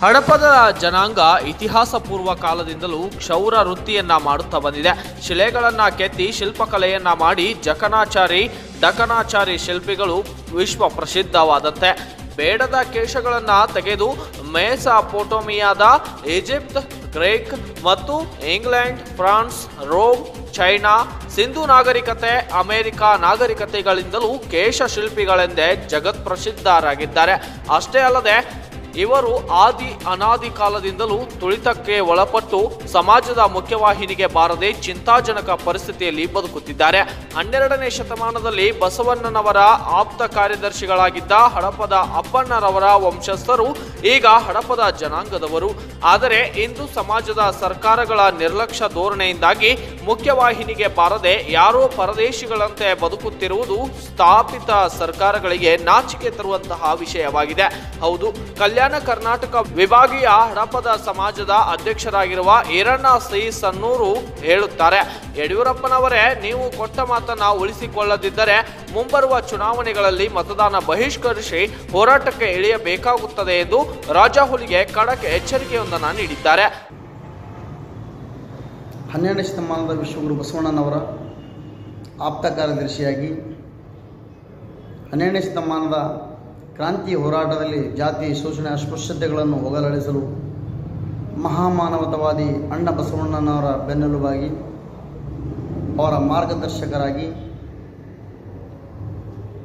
ಹಡಪದ ಜನಾಂಗ ಇತಿಹಾಸ ಪೂರ್ವ ಕಾಲದಿಂದಲೂ ಕ್ಷೌರ ವೃತ್ತಿಯನ್ನ ಮಾಡುತ್ತಾ ಬಂದಿದೆ. ಶಿಲೆಗಳನ್ನ ಕೆತ್ತಿ ಶಿಲ್ಪಕಲೆಯನ್ನ ಮಾಡಿ ಜಕನಾಚಾರಿ, ಡಕನಾಚಾರಿ ಶಿಲ್ಪಿಗಳು ವಿಶ್ವ ಪ್ರಸಿದ್ಧವಾದಂತೆ. ಬೇಡದ ಕೇಶಗಳನ್ನ ತೆಗೆದು ಮೇಸಾಪೋಟೋಮಿಯಾದ ಈಜಿಪ್ಟ್, ಗ್ರೀಕ್ ಮತ್ತು England, France, Rome, China, Sindhu ನಾಗರಿಕತೆ, ಅಮೆರಿಕ ನಾಗರಿಕತೆಗಳಿಂದಲೂ ಕೇಶ ಶಿಲ್ಪಿಗಳೆಂದೇ ಜಗತ್ ಪ್ರಸಿದ್ಧರಾಗಿದ್ದಾರೆ ಅಷ್ಟೇ ಅಲ್ಲದೆ ಇವರು ಆದಿ ಅನಾದಿ ಕಾಲದಿಂದಲೂ ತುಳಿತಕ್ಕೆ ಒಳಪಟ್ಟು ಸಮಾಜದ ಮುಖ್ಯವಾಹಿನಿಗೆ ಬಾರದೆ ಚಿಂತಾಜನಕ ಪರಿಸ್ಥಿತಿಯಲ್ಲಿ ಬದುಕುತ್ತಿದ್ದಾರೆ. ಹನ್ನೆರಡನೇ ಶತಮಾನದಲ್ಲಿ ಬಸವಣ್ಣನವರ ಆಪ್ತ ಕಾರ್ಯದರ್ಶಿಗಳಾಗಿದ್ದ ಹಡಪದ ಅಪ್ಪಣ್ಣರವರ ವಂಶಸ್ಥರು ಈಗ ಹಡಪದ ಜನಾಂಗದವರು. ಆದರೆ ಇಂದು ಸಮಾಜದ ಸರ್ಕಾರಗಳ ನಿರ್ಲಕ್ಷ್ಯ ಧೋರಣೆಯಿಂದಾಗಿ ಮುಖ್ಯವಾಹಿನಿಗೆ ಬಾರದೆ ಯಾರೋ ಪರದೇಶಿಗಳಂತೆ ಬದುಕುತ್ತಿರುವುದು ಸ್ಥಾಪಿತ ಸರ್ಕಾರಗಳಿಗೆ ನಾಚಿಕೆ ತರುವಂತಹ ವಿಷಯವಾಗಿದೆ. ಹೌದು, ಕಲ್ಯಾಣ ಕರ್ನಾಟಕ ವಿಭಾಗೀಯ ಹಡಪದ ಸಮಾಜದ ಅಧ್ಯಕ್ಷರಾಗಿರುವ ಈರಣ್ಣ ಸಿ ಸನ್ನೂರು ಹೇಳುತ್ತಾರೆ. ಯಡಿಯೂರಪ್ಪನವರೇ, ನೀವು ಕೊಟ್ಟ ಮಾತನ್ನ ಉಳಿಸಿಕೊಳ್ಳದಿದ್ದರೆ ಮುಂಬರುವ ಚುನಾವಣೆಗಳಲ್ಲಿ ಮತದಾನ ಬಹಿಷ್ಕರಿಸಿ ಹೋರಾಟಕ್ಕೆ ಇಳಿಯಬೇಕಾಗುತ್ತದೆ ಎಂದು ರಾಜಾಹುಲಿಗೆ ಖಡಕ್ ಎಚ್ಚರಿಕೆಯೊಂದನ್ನು ನೀಡಿದ್ದಾರೆ. ಹನ್ನೆರಡನೇ ಶತಮಾನದ ವಿಶ್ವಗುರು ಬಸವಣ್ಣನವರ ಆಪ್ತ ಕಾರ್ಯದರ್ಶಿಯಾಗಿ ಹನ್ನೆರಡನೇ ಶತಮಾನದ ಕ್ರಾಂತಿ ಹೋರಾಟದಲ್ಲಿ ಜಾತಿ ಶೋಷಣೆ ಅಸ್ಪೃಶ್ಯತೆಗಳನ್ನು ಹೋಗಲಾಡಿಸಲು ಮಹಾಮಾನವತವಾದಿ ಅಣ್ಣ ಬಸವಣ್ಣನವರ ಬೆನ್ನೆಲುಬಾಗಿ ಅವರ ಮಾರ್ಗದರ್ಶಕರಾಗಿ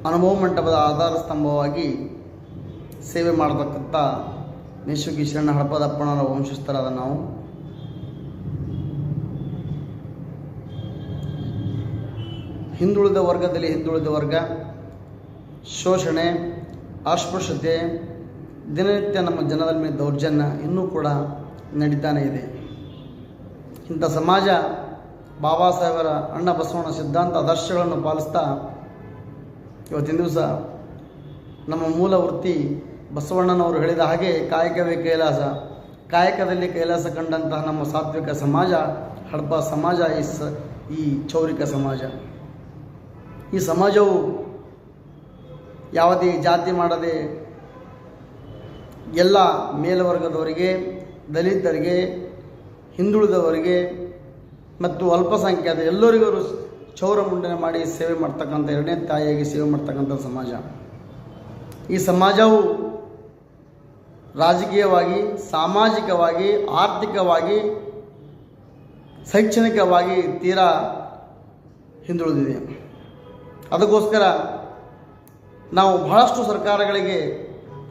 ಅನುಭವ ಮಂಟಪದ ಆಧಾರ ಸ್ತಂಭವಾಗಿ ಸೇವೆ ಮಾಡತಕ್ಕಂಥ ನೇಶುಗಿ ಶರಣ ಹಡಪದಪ್ಪಣ್ಣನ ವಂಶಸ್ಥರಾದ ನಾವು. ಹಿಂದುಳಿದ ವರ್ಗದಲ್ಲಿ ಹಿಂದುಳಿದ ವರ್ಗ, ಶೋಷಣೆ ಅಸ್ಪೃಶ್ಯತೆ ದಿನನಿತ್ಯ ನಮ್ಮ ಜನರ ಮೇಲೆ ದೌರ್ಜನ್ಯ ಇನ್ನೂ ಕೂಡ ನಡೀತಾನೆ ಇದೆ. ಇಂಥ ಸಮಾಜ ಬಾಬಾ ಸಾಹೇಬರ ಅಣ್ಣ ಬಸವಣ್ಣ ಸಿದ್ಧಾಂತ ಆದರ್ಶಗಳನ್ನು ಪಾಲಿಸ್ತಾ ಇವತ್ತಿನ ದಿವಸ ನಮ್ಮ ಮೂಲ ವೃತ್ತಿ ಬಸವಣ್ಣನವರು ಹೇಳಿದ ಹಾಗೆ ಕಾಯಕವೇ ಕೈಲಾಸ. ಕಾಯಕದಲ್ಲಿ ಕೈಲಾಸ ಕಂಡಂತಹ ನಮ್ಮ ಸಾತ್ವಿಕ ಸಮಾಜ, ಹಡಪ ಸಮಾಜ, ಈ ಸ, ಈ ಚೌರಿಕ ಸಮಾಜ. ಈ ಸಮಾಜವು ಯಾವುದೇ ಜಾತಿ ಮಾಡದೆ ಎಲ್ಲ ಮೇಲ್ವರ್ಗದವರಿಗೆ, ದಲಿತರಿಗೆ, ಹಿಂದುಳಿದವರಿಗೆ ಮತ್ತು ಅಲ್ಪಸಂಖ್ಯಾತ ಎಲ್ಲರಿಗೂ ಚೌರ ಮುಂಡನೆ ಮಾಡಿ ಸೇವೆ ಮಾಡ್ತಕ್ಕಂಥ ಎರಡನೇ ತಾಯಿಯಾಗಿ ಸೇವೆ ಮಾಡ್ತಕ್ಕಂಥ ಸಮಾಜ. ಈ ಸಮಾಜವು ರಾಜಕೀಯವಾಗಿ, ಸಾಮಾಜಿಕವಾಗಿ, ಆರ್ಥಿಕವಾಗಿ, ಶೈಕ್ಷಣಿಕವಾಗಿ ತೀರಾ ಹಿಂದುಳಿದಿದೆ. ಅದಕ್ಕೋಸ್ಕರ ನಾವು ಬಹಳಷ್ಟು ಸರ್ಕಾರಗಳಿಗೆ,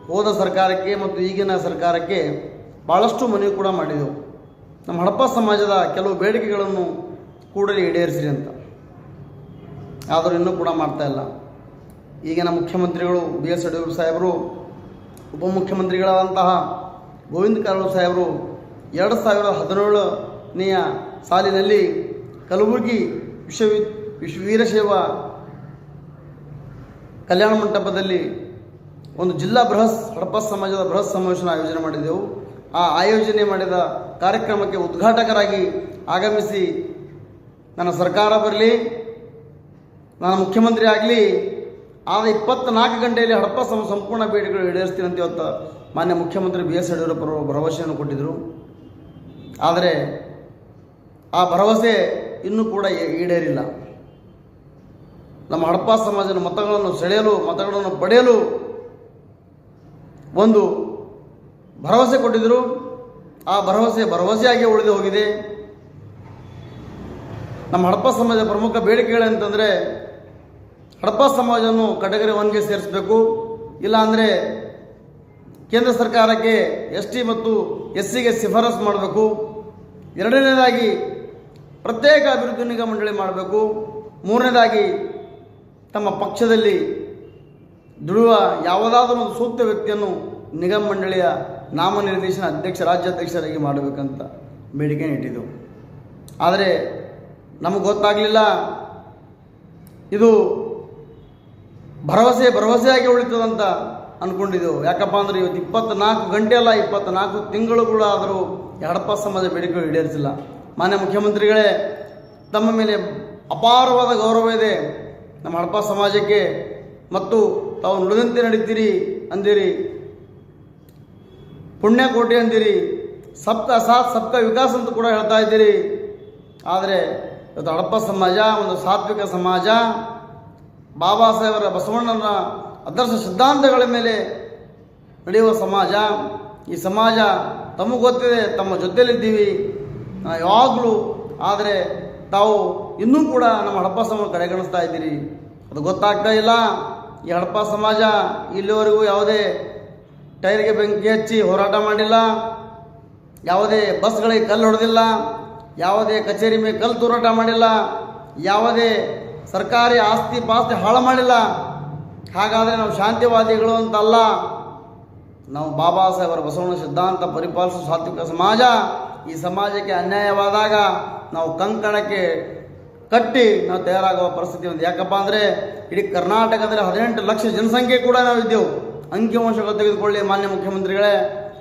ಹೋದ ಸರ್ಕಾರಕ್ಕೆ ಮತ್ತು ಈಗಿನ ಸರ್ಕಾರಕ್ಕೆ ಭಾಳಷ್ಟು ಮನವಿ ಕೂಡ ಮಾಡಿದೆವು. ನಮ್ಮ ಹಡಪ ಸಮಾಜದ ಕೆಲವು ಬೇಡಿಕೆಗಳನ್ನು ಕೂಡಲೇ ಈಡೇರಿಸಿರಿ ಅಂತ. ಆದರೂ ಇನ್ನೂ ಕೂಡ ಮಾಡ್ತಾ ಇಲ್ಲ. ಈಗಿನ ಮುಖ್ಯಮಂತ್ರಿಗಳು ಬಿ ಎಸ್ ಯಡಿಯೂರಪ್ಪ ಸಾಹೇಬರು, ಉಪಮುಖ್ಯಮಂತ್ರಿಗಳಾದಂತಹ ಗೋವಿಂದ ಕಾರಜೋಳ ಸಾಹೇಬರು ಎರಡು ಸಾವಿರದ ಹದಿನೇಳನೆಯ ಸಾಲಿನಲ್ಲಿ ಕಲಬುರಗಿ ವಿಶ್ವ ವಿಶ್ವ ವೀರಶೈವ ಕಲ್ಯಾಣ ಮಂಟಪದಲ್ಲಿ ಒಂದು ಜಿಲ್ಲಾ ಬೃಹತ್ ಹಡಪ ಸಮಾಜದ ಬೃಹತ್ ಸಮಾವೇಶನ ಆಯೋಜನೆ ಮಾಡಿದೆವು. ಆ ಆಯೋಜನೆ ಮಾಡಿದ ಕಾರ್ಯಕ್ರಮಕ್ಕೆ ಉದ್ಘಾಟಕರಾಗಿ ಆಗಮಿಸಿ ನನ್ನ ಸರ್ಕಾರ ಬರಲಿ ನಾನು ಮುಖ್ಯಮಂತ್ರಿ ಆಗಲಿ, ಆದ ಇಪ್ಪತ್ನಾಲ್ಕು ಗಂಟೆಯಲ್ಲಿ ಹಡಪ ಸಮ, ಸಂಪೂರ್ಣ ಬೇಡಿಕೆಗಳು ಈಡೇರಿಸ್ತೀನಿ ಅಂತ ಇವತ್ತು ಮಾನ್ಯ ಮುಖ್ಯಮಂತ್ರಿ ಬಿ ಎಸ್ ಯಡಿಯೂರಪ್ಪರು ಭರವಸೆಯನ್ನು ಕೊಟ್ಟಿದ್ದರು ಆದರೆ ಆ ಭರವಸೆ ಇನ್ನೂ ಕೂಡ ಈಡೇರಿಲ್ಲ. ನಮ್ಮ ಹಡಪ ಸಮಾಜದ ಮತಗಳನ್ನು ಸೆಳೆಯಲು, ಮತಗಳನ್ನು ಪಡೆಯಲು ಒಂದು ಭರವಸೆ ಕೊಟ್ಟಿದ್ದರು ಆ ಭರವಸೆ ಭರವಸೆಯಾಗಿ ಉಳಿದು ಹೋಗಿದೆ. ನಮ್ಮ ಹಡಪ್ಪ ಸಮಾಜದ ಪ್ರಮುಖ ಬೇಡಿಕೆಗಳಂತಂದರೆ ಹಡಪ್ಪ ಸಮಾಜವನ್ನು ಕಟಗರಿ ಒನ್ಗೆ ಸೇರಿಸಬೇಕು. ಇಲ್ಲಾಂದರೆ ಕೇಂದ್ರ ಸರ್ಕಾರಕ್ಕೆ ಎಸ್ ಟಿ ಮತ್ತು ಎಸ್ ಸಿಗೆ ಶಿಫಾರಸು ಮಾಡಬೇಕು. ಎರಡನೇದಾಗಿ ಪ್ರತ್ಯೇಕ ಅಭಿವೃದ್ಧಿ ನಿಗಮ ಮಂಡಳಿ ಮಾಡಬೇಕು. ಮೂರನೇದಾಗಿ ತಮ್ಮ ಪಕ್ಷದಲ್ಲಿ ದುಡಿಯುವ ಯಾವುದಾದರೂ ಒಂದು ಸೂಕ್ತ ವ್ಯಕ್ತಿಯನ್ನು ನಿಗಮ ಮಂಡಳಿಯ ನಾಮನಿರ್ದೇಶನ ಅಧ್ಯಕ್ಷ, ರಾಜ್ಯಾಧ್ಯಕ್ಷರಾಗಿ ಮಾಡಬೇಕಂತ ಬೇಡಿಕೆ ಇಟ್ಟಿದ್ದೆವು. ಆದರೆ ನಮಗೆ ಗೊತ್ತಾಗಲಿಲ್ಲ, ಇದು ಭರವಸೆ, ಭರವಸೆಯಾಗಿ ಉಳಿತದಂತ ಅಂದ್ಕೊಂಡಿದ್ದೆವು ಯಾಕಪ್ಪ ಅಂದರೆ ಇವತ್ತು ಇಪ್ಪತ್ನಾಲ್ಕು ಗಂಟೆ ಅಲ್ಲ, ಇಪ್ಪತ್ನಾಲ್ಕು ತಿಂಗಳುಗಳಾದರೂ ಆದರೂ ಹಡಪ ಸಮಾಜ ಬೇಡಿಕೆ ಈಡೇರಿಸಿಲ್ಲ. ಮಾನ್ಯ ಮುಖ್ಯಮಂತ್ರಿಗಳೇ, ತಮ್ಮ ಮೇಲೆ ಅಪಾರವಾದ ಗೌರವ ಇದೆ. ನಮ್ಮ ಹಡಪ ಸಮಾಜಕ್ಕೆ ಮತ್ತು ತಾವು ನುಡಿದಂತೆ ನಡೀತೀರಿ ಅಂದಿರಿ. ಪುಣ್ಯಕೋಟಿ ಅಂದಿರಿ. ಸಪ್ತ ಸಾತ್ ಸಪ್ತ ವಿಕಾಸ ಅಂತ ಕೂಡ ಹೇಳ್ತಾ ಇದ್ದೀರಿ. ಆದರೆ ಇವತ್ತು ಹಡಪ್ಪ ಸಮಾಜ, ಒಂದು ಸಾತ್ವಿಕ ಸಮಾಜ, ಬಾಬಾ ಸಾಹೇಬರ ಬಸವಣ್ಣನ ಆದರ್ಶ ಸಿದ್ಧಾಂತಗಳ ಮೇಲೆ ನಡೆಯುವ ಸಮಾಜ. ಈ ಸಮಾಜ ತಮಗೆ ಗೊತ್ತಿದೆ, ತಮ್ಮ ಜೊತೆಯಲ್ಲಿದ್ದೀವಿ. ಯಾವಾಗಲೂ, ಆದರೆ ತಾವು ಇನ್ನೂ ಕೂಡ ನಮ್ಮ ಹಡಪ್ಪ ಸಮಾಜ ಕಡೆಗಣಿಸ್ತಾ ಇದ್ದೀರಿ. ಅದು ಗೊತ್ತಾಗ್ತಾ ಇಲ್ಲ. ಈ ಹಡಪ್ಪ ಸಮಾಜ ಇಲ್ಲಿವರೆಗೂ ಯಾವುದೇ ಟೈರ್ಗೆ ಬೆಂಕಿ ಹಚ್ಚಿ ಹೋರಾಟ ಮಾಡಿಲ್ಲ. ಯಾವುದೇ ಬಸ್ಗಳಿಗೆ ಕಲ್ಲು ಹೊಡೆದಿಲ್ಲ. ಯಾವುದೇ ಕಚೇರಿ ಮೇಲೆ ಕಲ್ಲು ತೂರಾಟ ಮಾಡಿಲ್ಲ. ಯಾವುದೇ ಸರ್ಕಾರಿ ಆಸ್ತಿ ಪಾಸ್ತಿ ಹಾಳು ಮಾಡಿಲ್ಲ. ಹಾಗಾದರೆ ನಾವು ಶಾಂತಿವಾದಿಗಳು ಅಂತಲ್ಲ. ನಾವು ಬಾಬಾ ಸಾಹೇಬರ ಬಸವಣ್ಣ ಸಿದ್ಧಾಂತ ಪರಿಪಾಲಿಸುವ ಸಾತ್ವಿಕ ಸಮಾಜ ಈ ಸಮಾಜಕ್ಕೆ ಅನ್ಯಾಯವಾದಾಗ ನಾವು ಕಂಕಣಕ್ಕೆ ಕಟ್ಟಿ ನಾವು ತಯಾರಾಗುವ ಪರಿಸ್ಥಿತಿ ಒಂದು. ಯಾಕಪ್ಪ ಅಂದರೆ ಇಡೀ ಕರ್ನಾಟಕದಲ್ಲಿ ಹದಿನೆಂಟು ಲಕ್ಷ ಜನಸಂಖ್ಯೆ ಕೂಡ ನಾವು ಇದ್ದೆವು. ಅಂಕಿಅಂಶಗಳು ತೆಗೆದುಕೊಳ್ಳಿ ಮಾನ್ಯ ಮುಖ್ಯಮಂತ್ರಿಗಳೇ.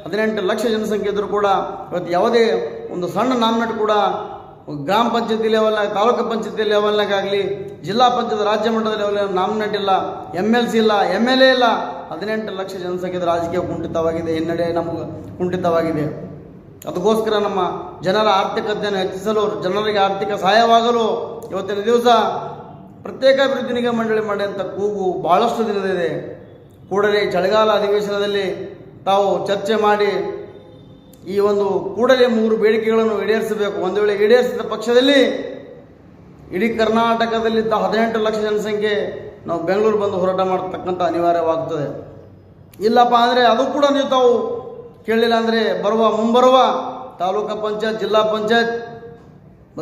ಹದಿನೆಂಟು ಲಕ್ಷ ಜನಸಂಖ್ಯೆ ಇದ್ದರೂ ಕೂಡ ಇವತ್ತು ಯಾವುದೇ ಒಂದು ಸಣ್ಣ ನಾಮಿನೇಟ್ ಕೂಡ ಗ್ರಾಮ ಪಂಚಾಯತಿ ಲೆವೆಲ್ನಾಗ ತಾಲೂಕು ಪಂಚಾಯತಿ ಲೆವೆಲ್ನಾಗಾಗಲಿ ಜಿಲ್ಲಾ ಪಂಚಾಯತ್ ರಾಜ್ಯ ಮಟ್ಟದ ಲೆವೆಲ್ ನಾಮಿನೇಟ್ ಇಲ್ಲ ಎಂ ಎಲ್ ಸಿ ಇಲ್ಲ ಎಂ ಎಲ್ ಎ ಇಲ್ಲ, ಹದಿನೆಂಟು ಲಕ್ಷ ಜನಸಂಖ್ಯೆ ರಾಜಕೀಯ ಕುಂಠಿತವಾಗಿದೆ, ಹಿನ್ನಡೆ ನಮಗೆ ಕುಂಠಿತವಾಗಿದೆ. ಅದಕ್ಕೋಸ್ಕರ ನಮ್ಮ ಜನರ ಆರ್ಥಿಕತೆಯನ್ನು ಹೆಚ್ಚಿಸಲು, ಜನರಿಗೆ ಆರ್ಥಿಕ ಸಹಾಯವಾಗಲು ಇವತ್ತಿನ ದಿವಸ ಪ್ರತ್ಯೇಕ ಅಭಿವೃದ್ಧಿ ನಿಗಮ ಮಂಡಳಿ ಮಾಡಿದಂಥ ಕೂಗು ಬಹಳಷ್ಟು ದಿನದಿದೆ ಕೂಡಲೇ ಚಳಿಗಾಲ ಅಧಿವೇಶನದಲ್ಲಿ ತಾವು ಚರ್ಚೆ ಮಾಡಿ ಈ ಒಂದು ಕೂಡಲೇ ಮೂರು ಬೇಡಿಕೆಗಳನ್ನು ಈಡೇರಿಸಬೇಕು. ಒಂದು ವೇಳೆ ಈಡೇರಿಸಿದ ಪಕ್ಷದಲ್ಲಿ ಇಡೀ ಕರ್ನಾಟಕದಲ್ಲಿದ್ದ ಹದಿನೆಂಟು ಲಕ್ಷ ಜನಸಂಖ್ಯೆ ನಾವು ಬೆಂಗಳೂರು ಬಂದು ಹೋರಾಟ ಮಾಡತಕ್ಕಂಥ ಅನಿವಾರ್ಯವಾಗ್ತದೆ. ಇಲ್ಲಪ್ಪ ಅಂದರೆ ಅದು ಕೂಡ ನೀವು ತಾವು ಕೇಳಲಿಲ್ಲ ಅಂದರೆ ಬರುವ ಮುಂಬರುವ ತಾಲೂಕು ಪಂಚಾಯತ್, ಜಿಲ್ಲಾ ಪಂಚಾಯತ್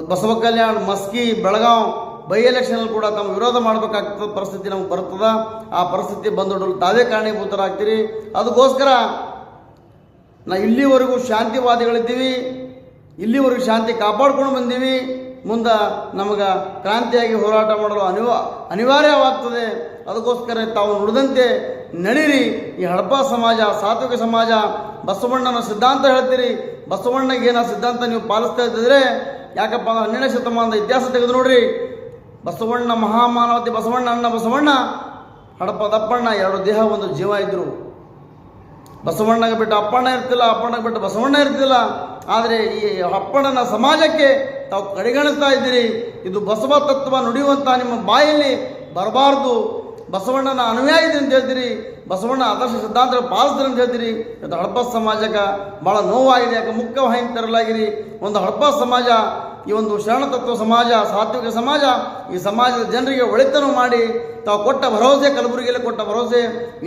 ಬಸವ ಕಲ್ಯಾಣ ಮಸ್ಕಿ ಬೆಳಗಾವ್ ಬೈ ಎಲೆಕ್ಷನಲ್ಲಿ ಕೂಡ ತಮ್ಮ ವಿರೋಧ ಮಾಡಬೇಕಾಗ್ತದ ಪರಿಸ್ಥಿತಿ ನಮ್ಗೆ ಬರ್ತದ. ಆ ಪರಿಸ್ಥಿತಿ ಬಂದೊಡಲು ತಾವೇ ಕಾರಣೀಭೂತರಾಗ್ತೀರಿ. ಅದಕ್ಕೋಸ್ಕರ ನಾ ಇಲ್ಲಿವರೆಗೂ ಶಾಂತಿವಾದಿಗಳಿದ್ದೀವಿ. ಇಲ್ಲಿವರೆಗೂ ಶಾಂತಿ ಕಾಪಾಡ್ಕೊಂಡು ಬಂದೀವಿ. ಮುಂದೆ ನಮಗೆ ಕ್ರಾಂತಿಯಾಗಿ ಹೋರಾಟ ಮಾಡಲು ಅನಿವಾ, ಅನಿವಾರ್ಯವಾಗ್ತದೆ. ಅದಕ್ಕೋಸ್ಕರ ತಾವು ನುಡಿದಂತೆ ನಡೀರಿ. ಈ ಹಡಪ ಸಮಾಜ, ಸಾತ್ವಿಕ ಸಮಾಜ, ಬಸವಣ್ಣನ ಸಿದ್ಧಾಂತ ಹೇಳ್ತೀರಿ. ಬಸವಣ್ಣಗೆ ಏನೋ ಸಿದ್ಧಾಂತ ನೀವು ಪಾಲಿಸ್ತಾ ಇದ್ದಿದ್ರೆ ಯಾಕಪ್ಪ ಅಂದ್ರೆ ಹನ್ನೆರಡನೇ ಶತಮಾನದ ಇತಿಹಾಸ ತೆಗೆದು ನೋಡ್ರಿ. ಬಸವಣ್ಣ ಮಹಾಮಾನವತಿ ಬಸವಣ್ಣ ಅಣ್ಣ ಬಸವಣ್ಣ ಹಡಪ್ಪ ದಪ್ಪಣ್ಣ ಎರಡು ದೇಹ, ಒಂದು ಜೀವ ಇದ್ರು. ಬಸವಣ್ಣಗೆ ಬಿಟ್ಟು ಅಪ್ಪಣ್ಣ ಇರ್ತಿಲ್ಲ, ಅಪ್ಪಣ್ಣಗೆ ಬಿಟ್ಟು ಬಸವಣ್ಣ ಇರ್ತಿಲ್ಲ. ಆದರೆ ಈ ಅಪ್ಪಣ್ಣನ ಸಮಾಜಕ್ಕೆ ತಾವು ಕಡೆಗಣಿಸ್ತಾ ಇದ್ದೀರಿ. ಇದು ಬಸವ ತತ್ವ ನುಡಿಯುವಂಥ ನಿಮ್ಮ ಬಾಯಲ್ಲಿ ಬರಬಾರ್ದು. ಬಸವಣ್ಣನ ಅನುಯಾಯಿ ಅಂತ ಹೇಳ್ತೀರಿ. ಬಸವಣ್ಣ ಆದರ್ಶ ಸಿದ್ಧಾಂತ ಪಾಲಿಸಿದ್ರೆ ಅಂತ ಹೇಳ್ತೀರಿ. ಇದು ಹಡಪ ಸಮಾಜಕ್ಕೆ ಭಾಳ ನೋವಾಗಿದೆ. ಯಾಕೆ ಮುಖ್ಯವಾಹಿನಿ ತರಲಾಗಿರಿ ಒಂದು ಹಡಪ ಸಮಾಜ ಈ ಒಂದು ಶರಣ ತತ್ವ ಸಮಾಜ, ಸಾತ್ವಿಕ ಸಮಾಜ, ಈ ಸಮಾಜದ ಜನರಿಗೆ ಒಳಿತನ ಮಾಡಿ, ತಾವು ಕೊಟ್ಟ ಭರವಸೆ, ಕಲಬುರಗಿಯಲ್ಲಿ ಕೊಟ್ಟ ಭರವಸೆ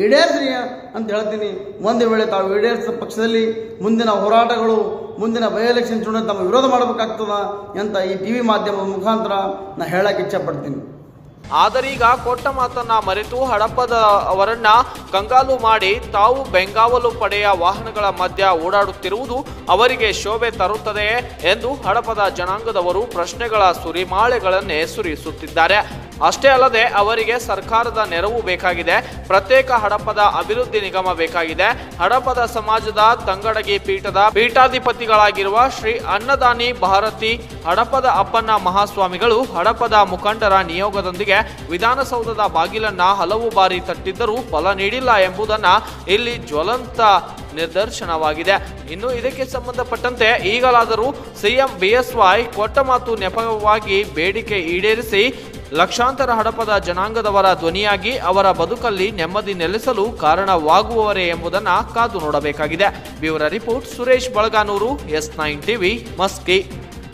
ಈಡೇರಿಸ್ರಿ ಅಂತ ಹೇಳ್ತೀನಿ. ಒಂದು ವೇಳೆ ತಾವು ಈಡೇರಿಸಿದ ಪಕ್ಷದಲ್ಲಿ ಮುಂದಿನ ಹೋರಾಟಗಳು, ಮುಂದಿನ ಬೈ ಎಲೆಕ್ಷನ್ ಚುನಾವಣೆ ತಮ್ಮ ವಿರೋಧ ಮಾಡಬೇಕಾಗ್ತದ ಅಂತ ಈ ಟಿ ವಿ ಮಾಧ್ಯಮದ ಮುಖಾಂತರ ನಾನು ಹೇಳಕ್ಕೆ ಇಚ್ಛಪಡ್ತೀನಿ ಆದರೀಗ ಕೊಟ್ಟ ಮಾತನ್ನ ಮರೆತು ಹಡಪದ ಅವರನ್ನ ಕಂಗಾಲು ಮಾಡಿ ತಾವು ಬೆಂಗಾವಲು ಪಡೆಯ ವಾಹನಗಳ ಮಧ್ಯ ಓಡಾಡುತ್ತಿರುವುದು ಅವರಿಗೆ ಶೋಭೆ ತರುತ್ತದೆಯೇ ಎಂದು ಹಡಪದ ಜನಾಂಗದವರು ಪ್ರಶ್ನೆಗಳ ಸುರಿಮಾಳೆಗಳನ್ನೇ ಸುರಿಸುತ್ತಿದ್ದಾರೆ. ಅಷ್ಟೇ ಅಲ್ಲದೆ ಅವರಿಗೆ ಸರ್ಕಾರದ ನೆರವು ಬೇಕಾಗಿದೆ. ಪ್ರತ್ಯೇಕ ಹಡಪದ ಅಭಿವೃದ್ಧಿ ನಿಗಮ ಬೇಕಾಗಿದೆ. ಹಡಪದ ಸಮಾಜದ ತಂಗಡಗಿ ಪೀಠದ ಪೀಠಾಧಿಪತಿಗಳಾಗಿರುವ ಶ್ರೀ ಅನ್ನದಾನಿ ಭಾರತಿ, ಹಡಪದ ಅಪ್ಪನ ಮಹಾಸ್ವಾಮಿಗಳು, ಹಡಪದ ಮುಖಂಡರ ನಿಯೋಗದೊಂದಿಗೆ ವಿಧಾನಸೌಧದ ಬಾಗಿಲನ್ನ ಹಲವು ಬಾರಿ ತಟ್ಟಿದ್ದರೂ ಫಲ ನೀಡಿಲ್ಲ ಎಂಬುದನ್ನ ಇಲ್ಲಿ ಜ್ವಲಂತ ನಿದರ್ಶನವಾಗಿದೆ. ಇನ್ನು ಇದಕ್ಕೆ ಸಂಬಂಧಪಟ್ಟಂತೆ ಈಗಲಾದರೂ ಸಿಎಂ ಬಿಎಸ್ವೈ ಕೊಟ್ಟ ಮಾತು ನೆಪವಾಗಿ ಬೇಡಿಕೆ ಈಡೇರಿಸಿ ಲಕ್ಷಾಂತರ ಹಡಪದ ಜನಾಂಗದವರ ಧ್ವನಿಯಾಗಿ ಅವರ ಬದುಕಲ್ಲಿ ನೆಮ್ಮದಿ ನೆಲೆಸಲು ಕಾರಣವಾಗುವವರೇ ಎಂಬುದನ್ನು ಕಾದು ನೋಡಬೇಕಾಗಿದೆ. Bureau report Suresh Balaganur, S nine TV, Maski.